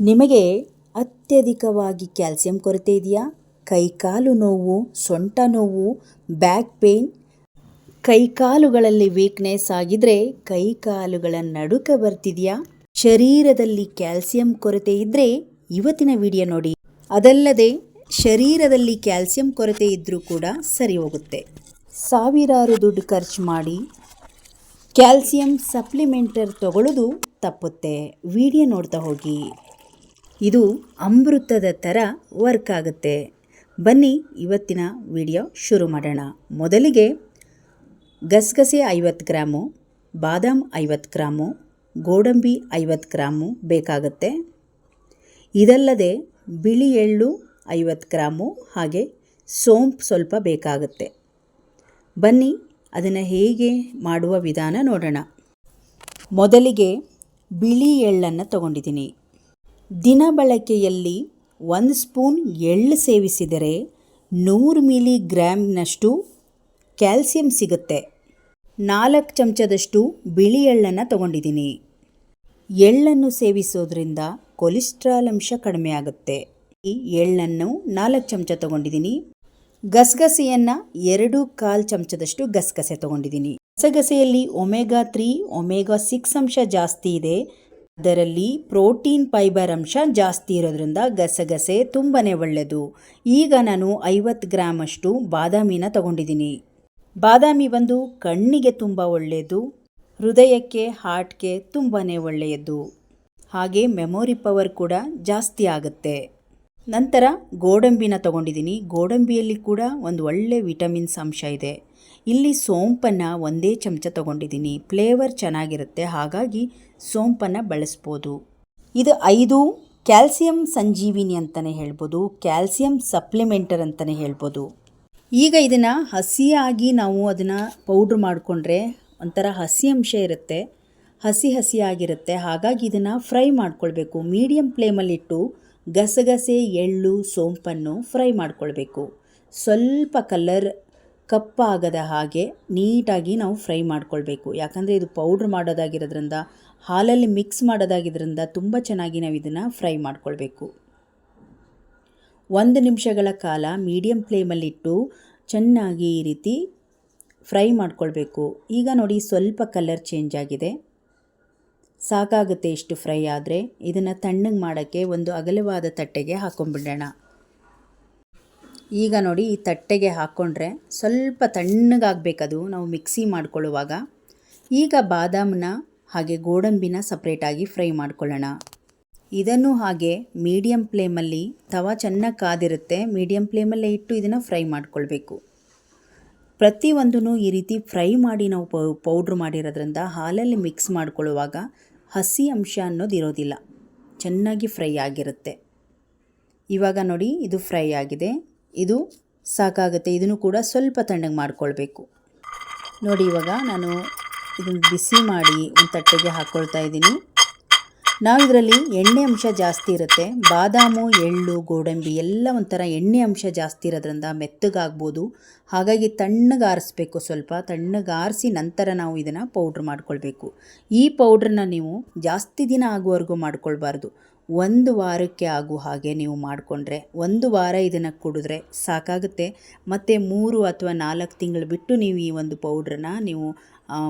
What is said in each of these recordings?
ನಿಮಗೆ ಅತ್ಯಧಿಕವಾಗಿ ಕ್ಯಾಲ್ಸಿಯಂ ಕೊರತೆ ಇದೆಯಾ? ಕೈಕಾಲು ನೋವು, ಸೊಂಟ ನೋವು, ಬ್ಯಾಕ್ ಪೇಯ್ನ್ ಕೈಕಾಲುಗಳಲ್ಲಿ ವೀಕ್ನೆಸ್ ಆಗಿದ್ರೆ ಕೈಕಾಲುಗಳ ನಡುಕ ಬರ್ತಿದೆಯಾ? ಶರೀರದಲ್ಲಿ ಕ್ಯಾಲ್ಸಿಯಂ ಕೊರತೆ ಇದ್ದರೆ ಇವತ್ತಿನ ವಿಡಿಯೋ ನೋಡಿ. ಅದಲ್ಲದೆ, ಶರೀರದಲ್ಲಿ ಕ್ಯಾಲ್ಸಿಯಂ ಕೊರತೆ ಇದ್ದರೂ ಕೂಡ ಸರಿ ಹೋಗುತ್ತೆ. ಸಾವಿರಾರು ದುಡ್ಡು ಖರ್ಚು ಮಾಡಿ ಕ್ಯಾಲ್ಸಿಯಂ ಸಪ್ಲಿಮೆಂಟರ್ ತಗೊಳ್ಳೋದು ತಪ್ಪುತ್ತೆ. ವಿಡಿಯೋ ನೋಡ್ತಾ ಹೋಗಿ. ಇದು ಅಮೃತದ ಥರ ವರ್ಕ್ ಆಗುತ್ತೆ. ಬನ್ನಿ ಇವತ್ತಿನ ವಿಡಿಯೋ ಶುರು ಮಾಡೋಣ. ಮೊದಲಿಗೆ ಗಸಗಸೆ ಐವತ್ತು ಗ್ರಾಮು, ಬಾದಾಮ್ ಐವತ್ತು ಗ್ರಾಮು, ಗೋಡಂಬಿ ಐವತ್ತು ಗ್ರಾಮು ಬೇಕಾಗುತ್ತೆ. ಇದಲ್ಲದೆ ಬಿಳಿ ಎಳ್ಳು ಐವತ್ತು ಗ್ರಾಮು ಹಾಗೆ ಸೋಂಪು ಸ್ವಲ್ಪ ಬೇಕಾಗುತ್ತೆ. ಬನ್ನಿ ಅದನ್ನು ಹೇಗೆ ಮಾಡುವ ವಿಧಾನ ನೋಡೋಣ. ಮೊದಲಿಗೆ ಬಿಳಿ ಎಳ್ಳನ್ನು ತಗೊಂಡಿದ್ದೀನಿ. ದಿನ ಬಳಕೆಯಲ್ಲಿ ಒಂದು ಸ್ಪೂನ್ ಎಳ್ಳು ಸೇವಿಸಿದರೆ ನೂರು ಮಿಲಿ ಗ್ರಾಮ್ನಷ್ಟು ಕ್ಯಾಲ್ಸಿಯಂ ಸಿಗುತ್ತೆ. ನಾಲ್ಕು ಚಮಚದಷ್ಟು ಬಿಳಿ ಎಳ್ಳನ್ನು ತಗೊಂಡಿದ್ದೀನಿ. ಎಳ್ಳನ್ನು ಸೇವಿಸೋದ್ರಿಂದ ಕೊಲೆಸ್ಟ್ರಾಲ್ ಅಂಶ ಕಡಿಮೆ ಆಗುತ್ತೆ. ಈ ಎಳ್ಳನ್ನು ನಾಲ್ಕು ಚಮಚ ತಗೊಂಡಿದ್ದೀನಿ. ಗಸಗಸೆಯನ್ನು ಎರಡು ಕಾಲು ಚಮಚದಷ್ಟು ಗಸಗಸೆ ತಗೊಂಡಿದ್ದೀನಿ. ಗಸಗಸೆಯಲ್ಲಿ ಒಮೆಗಾ ತ್ರೀ, ಒಮೆಗಾ ಸಿಕ್ಸ್ ಅಂಶ ಜಾಸ್ತಿ ಇದೆ. ಅದರಲ್ಲಿ ಪ್ರೋಟೀನ್ ಫೈಬರ್ ಅಂಶ ಜಾಸ್ತಿ ಇರೋದ್ರಿಂದ ಗಸಗಸೆ ತುಂಬಾ ಒಳ್ಳೆಯದು ಈಗ ನಾನು ಐವತ್ತು ಗ್ರಾಮ್ ಅಷ್ಟು ಬಾದಾಮಿನ ತಗೊಂಡಿದ್ದೀನಿ. ಬಾದಾಮಿ ಬಂದು ಕಣ್ಣಿಗೆ ತುಂಬ ಒಳ್ಳೆಯದು ಹೃದಯಕ್ಕೆ, ಹಾರ್ಟ್ಗೆ ತುಂಬಾ ಒಳ್ಳೆಯದು. ಹಾಗೆ ಮೆಮೊರಿ ಪವರ್ ಕೂಡ ಜಾಸ್ತಿ ಆಗುತ್ತೆ. ನಂತರ ಗೋಡಂಬಿನ ತಗೊಂಡಿದ್ದೀನಿ. ಗೋಡಂಬಿಯಲ್ಲಿ ಕೂಡ ಒಂದು ಒಳ್ಳೆ ವಿಟಮಿನ್ಸ್ ಅಂಶ ಇದೆ. ಇಲ್ಲಿ ಸೋಂಪನ್ನು ಒಂದೇ ಚಮಚ ತಗೊಂಡಿದ್ದೀನಿ. ಫ್ಲೇವರ್ ಚೆನ್ನಾಗಿರುತ್ತೆ. ಹಾಗಾಗಿ ಸೋಂಪನ್ನು ಬಳಸ್ಬೋದು. ಇದು ಐದು ಕ್ಯಾಲ್ಸಿಯಂ ಸಂಜೀವಿನಿ ಅಂತಲೇ ಹೇಳ್ಬೋದು. ಕ್ಯಾಲ್ಸಿಯಂ ಸಪ್ಲಿಮೆಂಟರ್ ಅಂತಲೇ ಹೇಳ್ಬೋದು. ಈಗ ಇದನ್ನು ಹಸಿಯಾಗಿ ನಾವು ಅದನ್ನು ಪೌಡ್ರ್ ಮಾಡಿಕೊಂಡ್ರೆ ಒಂಥರ ಹಸಿ ಅಂಶ ಇರುತ್ತೆ. ಹಸಿ ಹಸಿಯಾಗಿರುತ್ತೆ. ಹಾಗಾಗಿ ಇದನ್ನು ಫ್ರೈ ಮಾಡ್ಕೊಳ್ಬೇಕು. ಮೀಡಿಯಮ್ ಫ್ಲೇಮಲ್ಲಿಟ್ಟು ಗಸಗಸೆ, ಎಳ್ಳು, ಸೋಂಪನ್ನು ಫ್ರೈ ಮಾಡಿಕೊಳ್ಬೇಕು. ಸ್ವಲ್ಪ ಕಲ್ಲರ್ ಕಪ್ಪಾಗದ ಹಾಗೆ ನೀಟಾಗಿ ನಾವು ಫ್ರೈ ಮಾಡ್ಕೊಳ್ಬೇಕು. ಯಾಕಂದರೆ ಇದು ಪೌಡ್ರ್ ಮಾಡೋದಾಗಿರೋದ್ರಿಂದ, ಹಾಲಲ್ಲಿ ಮಿಕ್ಸ್ ಮಾಡೋದಾಗಿದ್ದರಿಂದ ತುಂಬ ಚೆನ್ನಾಗಿ ನಾವು ಇದನ್ನು ಫ್ರೈ ಮಾಡ್ಕೊಳ್ಬೇಕು. ಒಂದು ನಿಮಿಷಗಳ ಕಾಲ ಮೀಡಿಯಮ್ ಫ್ಲೇಮಲ್ಲಿಟ್ಟು ಚೆನ್ನಾಗಿ ಈ ರೀತಿ ಫ್ರೈ ಮಾಡ್ಕೊಳ್ಬೇಕು. ಈಗ ನೋಡಿ ಸ್ವಲ್ಪ ಕಲರ್ ಚೇಂಜ್ ಆಗಿದೆ. ಸಾಕಾಗುತ್ತೆ ಇಷ್ಟು ಫ್ರೈ ಆದರೆ. ಇದನ್ನು ತಣ್ಣಗೆ ಮಾಡೋಕ್ಕೆ ಒಂದು ಅಗಲವಾದ ತಟ್ಟೆಗೆ ಹಾಕೊಂಡ್ಬಿಡೋಣ. ಈಗ ನೋಡಿ ಈ ತಟ್ಟೆಗೆ ಹಾಕ್ಕೊಂಡ್ರೆ ಸ್ವಲ್ಪ ತಣ್ಣಗಾಗಬೇಕದು ನಾವು ಮಿಕ್ಸಿ ಮಾಡ್ಕೊಳ್ಳುವಾಗ. ಈಗ ಬಾದಾಮನ್ನ ಹಾಗೆ ಗೋಡಂಬಿನ ಸಪ್ರೇಟಾಗಿ ಫ್ರೈ ಮಾಡ್ಕೊಳ್ಳೋಣ. ಇದನ್ನು ಹಾಗೆ ಮೀಡಿಯಂ ಫ್ಲೇಮಲ್ಲಿ ತವ ಚೆನ್ನಾಗಿ ಕಾದಿರುತ್ತೆ. ಮೀಡಿಯಂ ಫ್ಲೇಮಲ್ಲೇ ಇಟ್ಟು ಇದನ್ನು ಫ್ರೈ ಮಾಡ್ಕೊಳ್ಬೇಕು. ಪ್ರತಿಯೊಂದೂ ಈ ರೀತಿ ಫ್ರೈ ಮಾಡಿ ನಾವು ಪೌಡ್ರ್ ಮಾಡಿರೋದ್ರಿಂದ ಹಾಲಲ್ಲಿ ಮಿಕ್ಸ್ ಮಾಡ್ಕೊಳ್ಳುವಾಗ ಹಸಿ ಅಂಶ ಅನ್ನೋದು ಇರೋದಿಲ್ಲ. ಚೆನ್ನಾಗಿ ಫ್ರೈ ಆಗಿರುತ್ತೆ. ಇವಾಗ ನೋಡಿ, ಇದು ಫ್ರೈ ಆಗಿದೆ. ಇದು ಸಾಕಾಗುತ್ತೆ. ಇದನ್ನು ಕೂಡ ಸ್ವಲ್ಪ ತಣ್ಣಗೆ ಮಾಡ್ಕೊಳ್ಬೇಕು. ನೋಡಿ, ಇವಾಗ ನಾನು ಇದನ್ನು ಬಿಸಿ ಮಾಡಿ ಒಂದು ತಟ್ಟೆಗೆ ಹಾಕ್ಕೊಳ್ತಾ ಇದ್ದೀನಿ. ನಾವು ಇದರಲ್ಲಿ ಎಣ್ಣೆ ಅಂಶ ಜಾಸ್ತಿ ಇರುತ್ತೆ. ಬಾದಾಮು, ಎಳ್ಳು, ಗೋಡಂಬಿ ಎಲ್ಲ ಒಂಥರ ಎಣ್ಣೆ ಅಂಶ ಜಾಸ್ತಿ ಇರೋದ್ರಿಂದ ಮೆತ್ತಗಾಗ್ಬೋದು. ಹಾಗಾಗಿ ತಣ್ಣಗೆ ಆರಿಸ್ಬೇಕು ಸ್ವಲ್ಪ. ತಣ್ಣಗೆ ಆರಿಸಿ ನಂತರ ನಾವು ಇದನ್ನು ಪೌಡ್ರ್ ಮಾಡ್ಕೊಳ್ಬೇಕು. ಈ ಪೌಡ್ರನ್ನ ನೀವು ಜಾಸ್ತಿ ದಿನ ಆಗುವವರೆಗೂ ಮಾಡ್ಕೊಳ್ಬಾರ್ದು. ಒಂದು ವಾರಕ್ಕೆ ಆಗುವ ಹಾಗೆ ನೀವು ಮಾಡಿಕೊಂಡ್ರೆ, ಒಂದು ವಾರ ಇದನ್ನು ಕುಡಿದ್ರೆ ಸಾಕಾಗುತ್ತೆ. ಮತ್ತು ಮೂರು ಅಥವಾ ನಾಲ್ಕು ತಿಂಗಳು ಬಿಟ್ಟು ನೀವು ಈ ಒಂದು ಪೌಡ್ರನ್ನ ನೀವು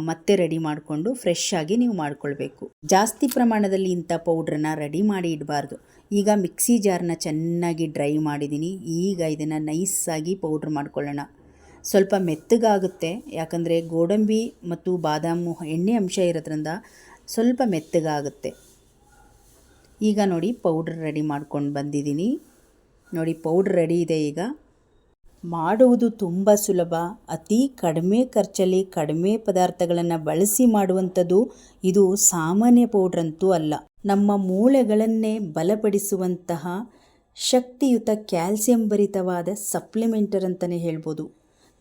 ಮತ್ತೆ ರೆಡಿ ಮಾಡಿಕೊಂಡು ಫ್ರೆಶ್ ಆಗಿ ನೀವು ಮಾಡ್ಕೊಳ್ಬೇಕು. ಜಾಸ್ತಿ ಪ್ರಮಾಣದಲ್ಲಿ ಇಂಥ ಪೌಡ್ರನ್ನ ರೆಡಿ ಮಾಡಿ ಇಡಬಾರ್ದು. ಈಗ ಮಿಕ್ಸಿ ಜಾರನ್ನ ಚೆನ್ನಾಗಿ ಡ್ರೈ ಮಾಡಿದ್ದೀನಿ. ಈಗ ಇದನ್ನು ನೈಸಾಗಿ ಪೌಡ್ರ್ ಮಾಡ್ಕೊಳ್ಳೋಣ. ಸ್ವಲ್ಪ ಮೆತ್ತಗಾಗುತ್ತೆ. ಯಾಕಂದರೆ ಗೋಡಂಬಿ ಮತ್ತು ಬಾದಾಮು ಎಣ್ಣೆ ಅಂಶ ಇರೋದ್ರಿಂದ ಸ್ವಲ್ಪ ಮೆತ್ತಗಾಗುತ್ತೆ. ಈಗ ನೋಡಿ ಪೌಡ್ರ್ ರೆಡಿ ಮಾಡ್ಕೊಂಡು ಬಂದಿದ್ದೀನಿ. ನೋಡಿ ಪೌಡ್ರ್ ರೆಡಿ ಇದೆ ಈಗ. ಮಾಡುವುದು ತುಂಬ ಸುಲಭ. ಅತಿ ಕಡಿಮೆ ಖರ್ಚಲ್ಲಿ ಕಡಿಮೆ ಪದಾರ್ಥಗಳನ್ನು ಬಳಸಿ ಮಾಡುವಂಥದ್ದು ಇದು ಸಾಮಾನ್ಯ ಪೌಡ್ರಂತೂ ಅಲ್ಲ. ನಮ್ಮ ಮೂಳೆಗಳನ್ನೇ ಬಲಪಡಿಸುವಂತಹ ಶಕ್ತಿಯುತ ಕ್ಯಾಲ್ಸಿಯಂ ಭರಿತವಾದ ಸಪ್ಲಿಮೆಂಟರ್ ಅಂತಲೇ ಹೇಳ್ಬೋದು.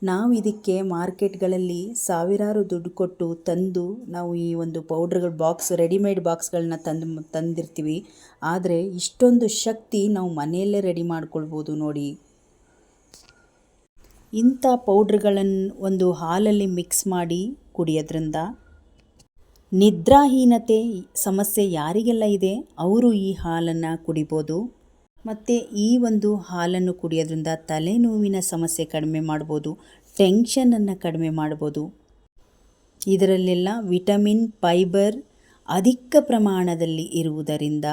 ನಾವು ಇದಕ್ಕೆ ಮಾರ್ಕೆಟ್ಗಳಲ್ಲಿ ಸಾವಿರಾರು ದುಡ್ಡು ಕೊಟ್ಟು ತಂದು ನಾವು ಈ ಒಂದು ಪೌಡ್ರ್ಗಳ ಬಾಕ್ಸ್, ರೆಡಿಮೇಡ್ ಬಾಕ್ಸ್ಗಳನ್ನ ತಂದು ತಂದಿರ್ತೀವಿ. ಆದರೆ ಇಷ್ಟೊಂದು ಶಕ್ತಿ ನಾವು ಮನೆಯಲ್ಲೇ ರೆಡಿ ಮಾಡ್ಕೊಳ್ಬೋದು ನೋಡಿ. ಇಂಥ ಪೌಡ್ರ್ಗಳನ್ನು ಒಂದು ಹಾಲಲ್ಲಿ ಮಿಕ್ಸ್ ಮಾಡಿ ಕುಡಿಯೋದ್ರಿಂದ ನಿದ್ರಾಹೀನತೆ ಸಮಸ್ಯೆ ಯಾರಿಗೆಲ್ಲ ಇದೆ? ಅವರು ಈ ಹಾಲನ್ನು ಕುಡಿಬೋದು. ಮತ್ತು ಈ ಒಂದು ಹಾಲನ್ನು ಕುಡಿಯೋದ್ರಿಂದ ತಲೆನೋವಿನ ಸಮಸ್ಯೆ ಕಡಿಮೆ ಮಾಡ್ಬೋದು, ಟೆನ್ಷನನ್ನು ಕಡಿಮೆ ಮಾಡ್ಬೋದು. ಇದರಲ್ಲೆಲ್ಲ ವಿಟಮಿನ್, ಫೈಬರ್ ಅಧಿಕ ಪ್ರಮಾಣದಲ್ಲಿ ಇರುವುದರಿಂದ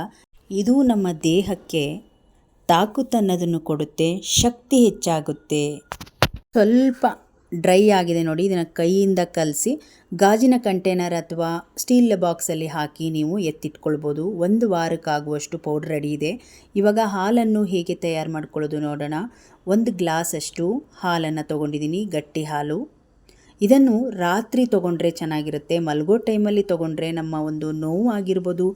ಇದು ನಮ್ಮ ದೇಹಕ್ಕೆ ತಾಕುತ್ತನ್ನೋದನ್ನು ಕೊಡುತ್ತೆ, ಶಕ್ತಿ ಹೆಚ್ಚಾಗುತ್ತೆ. ಸ್ವಲ್ಪ ಡ್ರೈ ಆಗಿದೆ ನೋಡಿ, ಇದನ್ನು ಕೈಯಿಂದ ಕಲಸಿ ಗಾಜಿನ ಕಂಟೈನರ್ ಅಥವಾ ಸ್ಟೀಲ್ ಬಾಕ್ಸಲ್ಲಿ ಹಾಕಿ ನೀವು ಎತ್ತಿಟ್ಕೊಳ್ಬೋದು. ಒಂದು ವಾರಕ್ಕಾಗುವಷ್ಟು ಪೌಡ್ರ್ ರೆಡಿ ಇದೆ. ಇವಾಗ ಹಾಲನ್ನು ಹೇಗೆ ತಯಾರು ಮಾಡ್ಕೊಳ್ಳೋದು ನೋಡೋಣ. ಒಂದು ಗ್ಲಾಸಷ್ಟು ಹಾಲನ್ನು ತೊಗೊಂಡಿದ್ದೀನಿ, ಗಟ್ಟಿ ಹಾಲು. ಇದನ್ನು ರಾತ್ರಿ ತೊಗೊಂಡ್ರೆ ಚೆನ್ನಾಗಿರುತ್ತೆ, ಮಲಗೋ ಟೈಮಲ್ಲಿ ತೊಗೊಂಡ್ರೆ ನಮ್ಮ ಒಂದು ನೋವು ಆಗಿರ್ಬೋದು,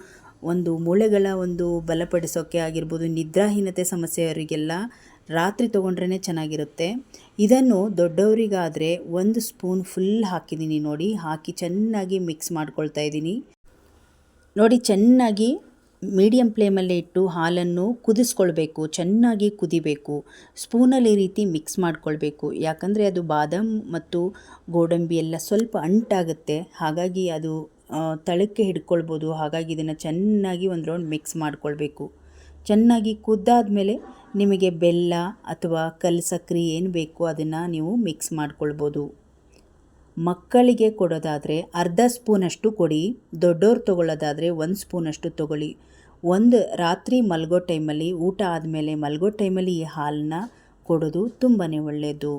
ಒಂದು ಮೂಳೆಗಳ ಒಂದು ಬಲಪಡಿಸೋಕ್ಕೆ ಆಗಿರ್ಬೋದು, ನಿದ್ರಾಹೀನತೆ ಸಮಸ್ಯೆಯವರಿಗೆಲ್ಲ ರಾತ್ರಿ ತೊಗೊಂಡ್ರೇ ಚೆನ್ನಾಗಿರುತ್ತೆ. ಇದನ್ನು ದೊಡ್ಡವರಿಗಾದರೆ ಒಂದು ಸ್ಪೂನ್ ಫುಲ್ ಹಾಕಿದ್ದೀನಿ ನೋಡಿ. ಹಾಕಿ ಚೆನ್ನಾಗಿ ಮಿಕ್ಸ್ ಮಾಡ್ಕೊಳ್ತಾ ಇದ್ದೀನಿ ನೋಡಿ, ಚೆನ್ನಾಗಿ ಮೀಡಿಯಂ ಫ್ಲೇಮಲ್ಲೇ ಇಟ್ಟು ಹಾಲನ್ನು ಕುದಿಸ್ಕೊಳ್ಬೇಕು. ಚೆನ್ನಾಗಿ ಕುದಿಬೇಕು. ಸ್ಪೂನಲ್ಲಿ ಈ ರೀತಿ ಮಿಕ್ಸ್ ಮಾಡ್ಕೊಳ್ಬೇಕು. ಯಾಕಂದರೆ ಅದು ಬಾದಾಮ್ ಮತ್ತು ಗೋಡಂಬಿ ಎಲ್ಲ ಸ್ವಲ್ಪ ಅಂಟಾಗುತ್ತೆ. ಹಾಗಾಗಿ ಅದು ತಳಕ್ಕೆ ಹಿಡ್ಕೊಳ್ಬೋದು. ಹಾಗಾಗಿ ಇದನ್ನು ಚೆನ್ನಾಗಿ ಒಂದು ರೌಂಡ್ ಮಿಕ್ಸ್ ಮಾಡ್ಕೊಳ್ಬೇಕು. ಚೆನ್ನಾಗಿ ಕುದ್ದಾದ ಮೇಲೆ ನಿಮಗೆ ಬೆಲ್ಲ ಅಥವಾ ಕಲ್ಲು ಸಕ್ಕರೆ ಏನು ಬೇಕು ಅದನ್ನು ನೀವು ಮಿಕ್ಸ್ ಮಾಡ್ಕೊಳ್ಬೋದು. ಮಕ್ಕಳಿಗೆ ಕೊಡೋದಾದರೆ ಅರ್ಧ ಸ್ಪೂನಷ್ಟು ಕೊಡಿ ದೊಡ್ಡವ್ರು ತೊಗೊಳ್ಳೋದಾದರೆ ಒಂದು ಸ್ಪೂನಷ್ಟು ತೊಗೊಳ್ಳಿ. ಒಂದು ರಾತ್ರಿ ಮಲಗೋ ಟೈಮಲ್ಲಿ, ಊಟ ಆದಮೇಲೆ ಮಲಗೋ ಟೈಮಲ್ಲಿ ಈ ಹಾಲನ್ನ ಕೊಡೋದು ತುಂಬಾ ಒಳ್ಳೆಯದು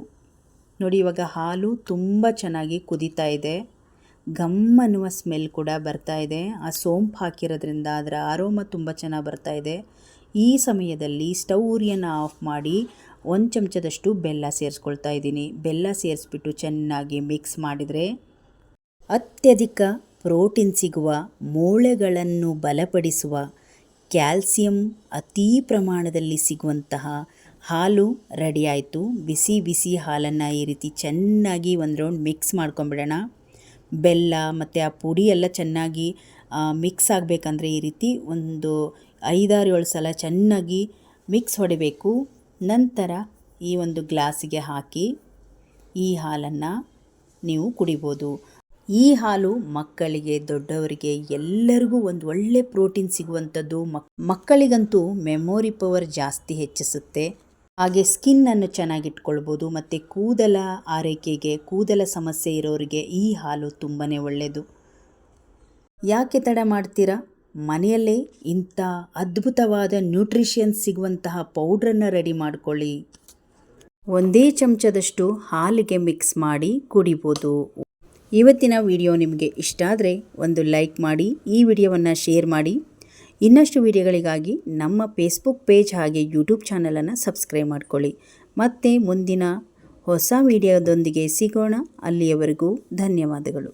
ನೋಡಿ, ಇವಾಗ ಹಾಲು ತುಂಬ ಚೆನ್ನಾಗಿ ಕುದೀತಾ ಇದೆ. ಗಮ್ ಅನ್ನುವ ಸ್ಮೆಲ್ ಕೂಡ ಬರ್ತಾ ಇದೆ. ಆ ಸೋಂಪು ಹಾಕಿರೋದ್ರಿಂದ ಅದರ ಆರೋಮ ತುಂಬ ಚೆನ್ನಾಗಿ ಬರ್ತಾ ಇದೆ. ಈ ಸಮಯದಲ್ಲಿ ಸ್ಟವ್ ಆಫ್ ಮಾಡಿ ಒಂದು ಚಮಚದಷ್ಟು ಬೆಲ್ಲ ಸೇರಿಸ್ಕೊಳ್ತಾ ಇದ್ದೀನಿ. ಬೆಲ್ಲ ಸೇರಿಸ್ಬಿಟ್ಟು ಚೆನ್ನಾಗಿ ಮಿಕ್ಸ್ ಮಾಡಿದರೆ ಅತ್ಯಧಿಕ ಪ್ರೋಟೀನ್ ಸಿಗುವ, ಮೂಳೆಗಳನ್ನು ಬಲಪಡಿಸುವ, ಕ್ಯಾಲ್ಸಿಯಂ ಅತೀ ಪ್ರಮಾಣದಲ್ಲಿ ಸಿಗುವಂತಹ ಹಾಲು ರೆಡಿಯಾಯಿತು ಬಿಸಿ ಬಿಸಿ ಹಾಲನ್ನು ಈ ರೀತಿ ಚೆನ್ನಾಗಿ ಒಂದು ರೌಂಡ್ ಮಿಕ್ಸ್ ಮಾಡ್ಕೊಂಬಿಡೋಣ. ಬೆಲ್ಲ ಮತ್ತು ಆ ಪುಡಿ ಎಲ್ಲ ಚೆನ್ನಾಗಿ ಮಿಕ್ಸ್ ಆಗಬೇಕಂದ್ರೆ ಈ ರೀತಿ ಒಂದು ಐದಾರು ಏಳು ಸಲ ಚೆನ್ನಾಗಿ ಮಿಕ್ಸ್ ಹೊಡಿಬೇಕು. ನಂತರ ಈ ಒಂದು ಗ್ಲಾಸಿಗೆ ಹಾಕಿ ಈ ಹಾಲನ್ನು ನೀವು ಕುಡಿಬೋದು. ಈ ಹಾಲು ಮಕ್ಕಳಿಗೆ, ದೊಡ್ಡವರಿಗೆ ಎಲ್ಲರಿಗೂ ಒಂದು ಒಳ್ಳೆ ಪ್ರೋಟೀನ್ ಸಿಗುವಂಥದ್ದು. ಮಕ್, ಮಕ್ಕಳಿಗಂತೂ ಮೆಮೊರಿ ಪವರ್ ಜಾಸ್ತಿ ಹೆಚ್ಚಿಸುತ್ತೆ. ಹಾಗೆ ಸ್ಕಿನ್ನನ್ನು ಚೆನ್ನಾಗಿಟ್ಕೊಳ್ಬೋದು ಮತ್ತು ಕೂದಲ ಆರೈಕೆಗೆ, ಕೂದಲ ಸಮಸ್ಯೆ ಇರೋರಿಗೆ ಈ ಹಾಲು ತುಂಬಾ ಒಳ್ಳೆಯದು ಯಾಕೆ ತಡ ಮಾಡ್ತೀರಾ? ಮನೆಯಲ್ಲೇ ಇಂಥ ಅದ್ಭುತವಾದ ನ್ಯೂಟ್ರಿಷನ್ ಸಿಗುವಂತಹ ಪೌಡ್ರನ್ನು ರೆಡಿ ಮಾಡಿಕೊಳ್ಳಿ. ಒಂದೇ ಚಮಚದಷ್ಟು ಹಾಲಿಗೆ ಮಿಕ್ಸ್ ಮಾಡಿ ಕುಡಿಬೋದು. ಇವತ್ತಿನ ವಿಡಿಯೋ ನಿಮಗೆ ಇಷ್ಟ ಆದರೆ ಒಂದು ಲೈಕ್ ಮಾಡಿ, ಈ ವಿಡಿಯೋವನ್ನು ಶೇರ್ ಮಾಡಿ. ಇನ್ನಷ್ಟು ವಿಡಿಯೋಗಳಿಗಾಗಿ ನಮ್ಮ ಫೇಸ್ಬುಕ್ ಪೇಜ್ ಹಾಗೆ ಯೂಟ್ಯೂಬ್ ಚಾನಲನ್ನು ಸಬ್ಸ್ಕ್ರೈಬ್ ಮಾಡಿಕೊಳ್ಳಿ. ಮತ್ತು ಮುಂದಿನ ಹೊಸ ವಿಡಿಯೋದೊಂದಿಗೆ ಸಿಗೋಣ. ಅಲ್ಲಿಯವರೆಗೂ ಧನ್ಯವಾದಗಳು.